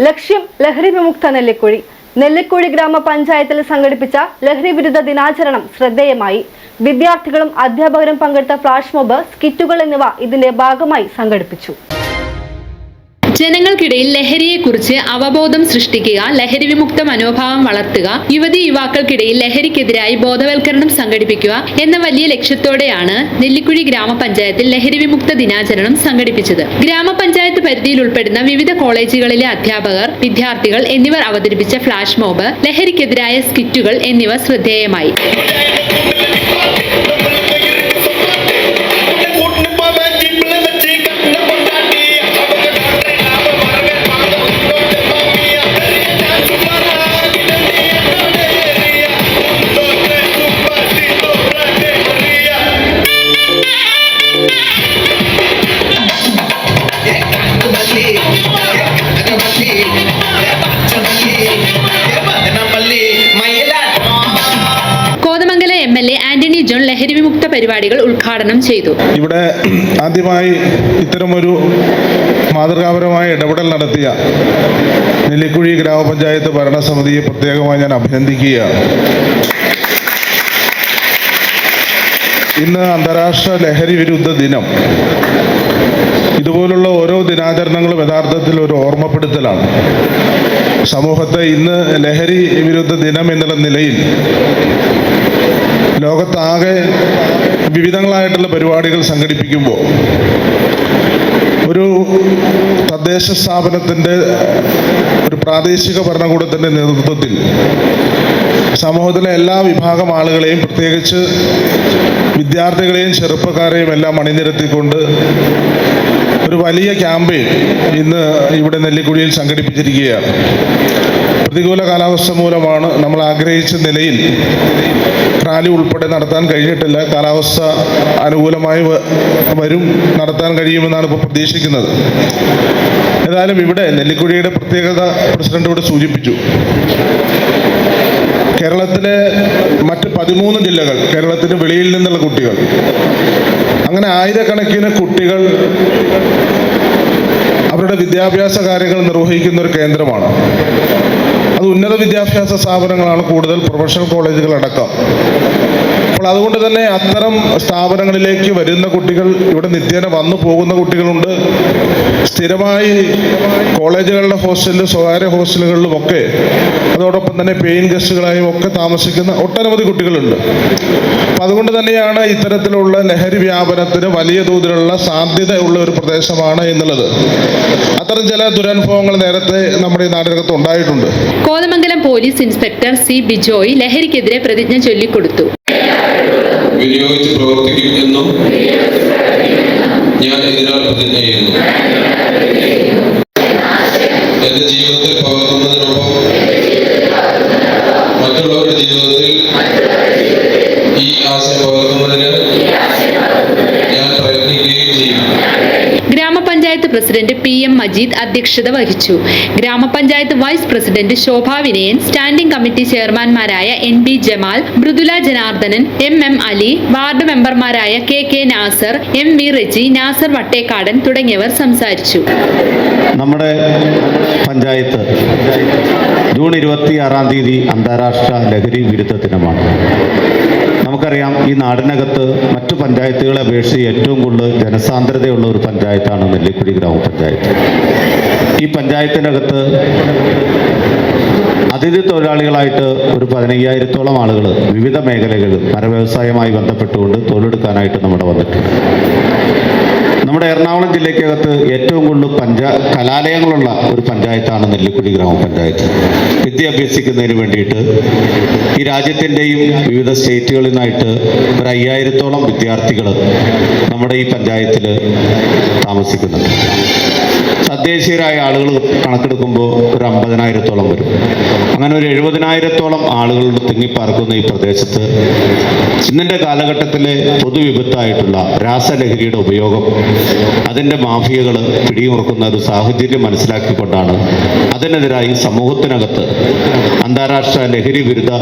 ലക്ഷ്യം ലഹരി വിമുക്ത നെല്ലിക്കുഴി. നെല്ലിക്കുഴി ഗ്രാമപഞ്ചായത്തിൽ സംഘടിപ്പിച്ച ലഹരി വിരുദ്ധ ദിനാചരണം ശ്രദ്ധേയമായി. വിദ്യാർത്ഥികളും അധ്യാപകരും പങ്കെടുത്ത ഫ്ലാഷ് മോബ് സ്കിറ്റുകൾ എന്നിവ ഇതിന്റെ ഭാഗമായി സംഘടിപ്പിച്ചു. ജനങ്ങൾക്കിടയിൽ ലഹരിയെക്കുറിച്ച് അവബോധം സൃഷ്ടിക്കുക ലഹരി വിമുക്ത മനോഭാവം വളർത്തുക യുവതി യുവാക്കൾക്കിടയിൽ ലഹരിക്കെതിരായി ബോധവൽക്കരണം സംഘടിപ്പിക്കുക എന്ന വലിയ ലക്ഷ്യത്തോടെയാണ് നെല്ലിക്കുഴി ഗ്രാമപഞ്ചായത്തിൽ ലഹരി വിമുക്ത ദിനാചരണം സംഘടിപ്പിച്ചത്. ഗ്രാമപഞ്ചായത്ത് പരിധിയിൽ ഉൾപ്പെടുന്ന വിവിധ കോളേജുകളിലെ അധ്യാപകർ വിദ്യാർത്ഥികൾ എന്നിവർ അവതരിപ്പിച്ച ഫ്ലാഷ് മോബ് ലഹരിക്കെതിരായ സ്കിറ്റുകൾ എന്നിവ ശ്രദ്ധേയമായി. ജോൺ പരിപാടികൾ ചെയ്തു. ഇവിടെ ആദ്യമായി ഇത്തരമൊരു മാതൃകാപരമായ ഇടപെടൽ നടത്തിയ നെല്ലിക്കുഴി ഗ്രാമപഞ്ചായത്ത് ഭരണസമിതിയെ പ്രത്യേകമായി ഞാൻ അഭിനന്ദിക്കുകയാണ്. ഇന്ന് അന്താരാഷ്ട്ര ലഹരി വിരുദ്ധ ദിനം. ഇതുപോലുള്ള ദിനാചരണങ്ങളും യഥാർത്ഥത്തിൽ ഒരു ഓർമ്മപ്പെടുത്തലാണ്. സമൂഹത്തെ ഇന്ന് ലഹരി വിരുദ്ധ ദിനം എന്നുള്ള നിലയിൽ ലോകത്താകെ വിവിധങ്ങളായിട്ടുള്ള പരിപാടികൾ സംഘടിപ്പിക്കുമ്പോൾ ഒരു തദ്ദേശ സ്ഥാപനത്തിന്റെ ഒരു പ്രാദേശിക ഭരണകൂടത്തിന്റെ നേതൃത്വത്തിൽ സമൂഹത്തിലെ എല്ലാ വിഭാഗം ആളുകളെയും പ്രത്യേകിച്ച് വിദ്യാർത്ഥികളെയും ചെറുപ്പക്കാരെയും എല്ലാം അണിനിരത്തിക്കൊണ്ട് ഒരു വലിയ ക്യാമ്പയിൻ ഇന്ന് ഇവിടെ നെല്ലിക്കുഴിയിൽ സംഘടിപ്പിച്ചിരിക്കുകയാണ്. പ്രതികൂല കാലാവസ്ഥ മൂലമാണ് നമ്മൾ ആഗ്രഹിച്ച നിലയിൽ റാലി ഉൾപ്പെടെ നടത്താൻ കഴിഞ്ഞിട്ടില്ല. കാലാവസ്ഥ അനുകൂലമായി വരും നടത്താൻ കഴിയുമെന്നാണ് ഇപ്പോൾ പ്രതീക്ഷിക്കുന്നത്. ഏതായാലും ഇവിടെ നെല്ലിക്കുഴിയുടെ പ്രത്യേകത പ്രസിഡന്റ് ഇവിടെ സൂചിപ്പിച്ചു. കേരളത്തിലെ മറ്റ് പതിമൂന്ന് ജില്ലകൾ കേരളത്തിന് വെളിയിൽ നിന്നുള്ള കുട്ടികൾ അങ്ങനെ ആയിരക്കണക്കിന് കുട്ടികൾ അവരുടെ വിദ്യാഭ്യാസ കാര്യങ്ങൾ നിർവഹിക്കുന്ന ഒരു കേന്ദ്രമാണ്. അത് ഉന്നത വിദ്യാഭ്യാസ സ്ഥാപനങ്ങളാണ് കൂടുതൽ പ്രൊഫഷണൽ കോളേജുകൾ അടക്കം. അപ്പോൾ അതുകൊണ്ട് തന്നെ അത്തരം സ്ഥാപനങ്ങളിലേക്ക് വരുന്ന കുട്ടികൾ ഇവിടെ നിത്യേന വന്നു പോകുന്ന കുട്ടികളുണ്ട്. സ്ഥിരമായി കോളേജുകളുടെ ഹോസ്റ്റലിലും സ്വകാര്യ ഹോസ്റ്റലുകളിലും ഒക്കെ അതോടൊപ്പം തന്നെ പെയിൻ ഗസ്റ്റുകളായും ഒക്കെ താമസിക്കുന്ന ഒട്ടനവധി കുട്ടികളുണ്ട്. അപ്പം അതുകൊണ്ട് തന്നെയാണ് ഇത്തരത്തിലുള്ള ലഹരി വ്യാപനത്തിന് വലിയ തോതിലുള്ള സാധ്യത ഉള്ള ഒരു പ്രദേശമാണ് എന്നുള്ളത്. അത്തരം ചില ദുരനുഭവങ്ങൾ നേരത്തെ നമ്മുടെ ഈ നാടിനകത്ത് ഉണ്ടായിട്ടുണ്ട്. Kothamangalam police inspector C Bijoy ലഹരിക്കെതിരെ പ്രതിജ്ഞ ചൊല്ലിക്കൊടുത്തു. വിനിയോഗിച്ച് പ്രവർത്തിക്കും ജീവിതത്തിൽ ഈ ആശ പകർത്തുന്നതിന് ഞാൻ പ്രയത്നിക്കുകയും ചെയ്യും. ഗ്രാമപഞ്ചായത്ത് പ്രസിഡന്റ് പി എം മജീദ് അധ്യക്ഷത വഹിച്ചു. ഗ്രാമപഞ്ചായത്ത് vice president Shobha Vinayan standing committee ചെയർമാൻമാരായ N B Jamal Mridula Janardhanan M M Ali ward മെമ്പർമാരായ K K Nasar M V Reji Nasar Vattekkadan തുടങ്ങിയവർ സംസാരിച്ചു. നമ്മുടെ പഞ്ചായത്ത് ജൂൺ ഇരുപത്തി ആറാം തീയതി അന്താരാഷ്ട്ര ലഹരി വിരുദ്ധ ദിനമാണ്. നമുക്കറിയാം ഈ നാടിനകത്ത് മറ്റു പഞ്ചായത്തുകളെ അപേക്ഷിച്ച് ഏറ്റവും കൂടുതൽ ജനസാന്ദ്രതയുള്ള ഒരു പഞ്ചായത്താണ് നെല്ലിക്കുടി ഗ്രാമപഞ്ചായത്ത്. ഈ പഞ്ചായത്തിനകത്ത് അതിഥി തൊഴിലാളികളായിട്ട് ഒരു പതിനയ്യായിരത്തോളം ആളുകൾ വിവിധ മേഖലകളിൽ മരവ്യവസായവുമായി ബന്ധപ്പെട്ടുകൊണ്ട് തൊഴിലെടുക്കാനായിട്ട് നമ്മുടെ വന്നിട്ടുണ്ട്. നമ്മുടെ എറണാകുളം ജില്ലയ്ക്കകത്ത് ഏറ്റവും കൂടുതൽ പഞ്ചാ കലാലയങ്ങളുള്ള ഒരു പഞ്ചായത്താണ് നെല്ലിക്കുടി ഗ്രാമപഞ്ചായത്ത്. വിദ്യ അഭ്യസിക്കുന്നതിന് വേണ്ടിയിട്ട് ഈ രാജ്യത്തിന്റെയും വിവിധ സ്റ്റേറ്റുകളിൽ നിന്നായിട്ട് ഒരു അയ്യായിരത്തോളം വിദ്യാർത്ഥികൾ നമ്മുടെ ഈ പഞ്ചായത്തിൽ താമസിക്കുന്നുണ്ട്. തദ്ദേശീയരായ ആളുകൾ കണക്കെടുക്കുമ്പോൾ ഒരു അമ്പതിനായിരത്തോളം വരും. അങ്ങനെ ഒരു എഴുപതിനായിരത്തോളം ആളുകൾ തിങ്ങിപ്പാർക്കുന്ന ഈ പ്രദേശത്ത് ഇന്നത്തെ കാലഘട്ടത്തിലെ പൊതുവിപത്തായിട്ടുള്ള രാസലഹരിയുടെ ഉപയോഗം അതിന്റെ മാഫിയകൾ പിടിമുറുക്കുന്ന ഒരു സാഹചര്യം മനസ്സിലാക്കിക്കൊണ്ടാണ് അത് അതിനെതിരായി സമൂഹത്തിനകത്ത് അന്താരാഷ്ട്ര ലഹരി വിരുദ്ധ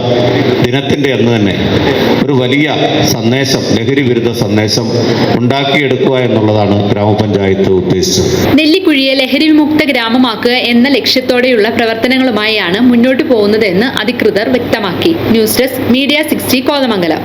ദിനത്തിന്റെ അന്ന് തന്നെ ഒരു വലിയ സന്ദേശം ലഹരി വിരുദ്ധ സന്ദേശം ഉണ്ടാക്കിയെടുക്കുക എന്നുള്ളതാണ് ഗ്രാമപഞ്ചായത്ത് ഉദ്ദേശിച്ചത്. നെല്ലിക്കുഴിയെ ലഹരി വിമുക്ത ഗ്രാമമാക്കുക എന്ന ലക്ഷ്യത്തോടെയുള്ള പ്രവർത്തനങ്ങളുമായാണ് മുന്നോട്ടു പോകുന്നതെന്ന് അധികൃതർ വ്യക്തമാക്കി. News desk media sixty Kothamangalam.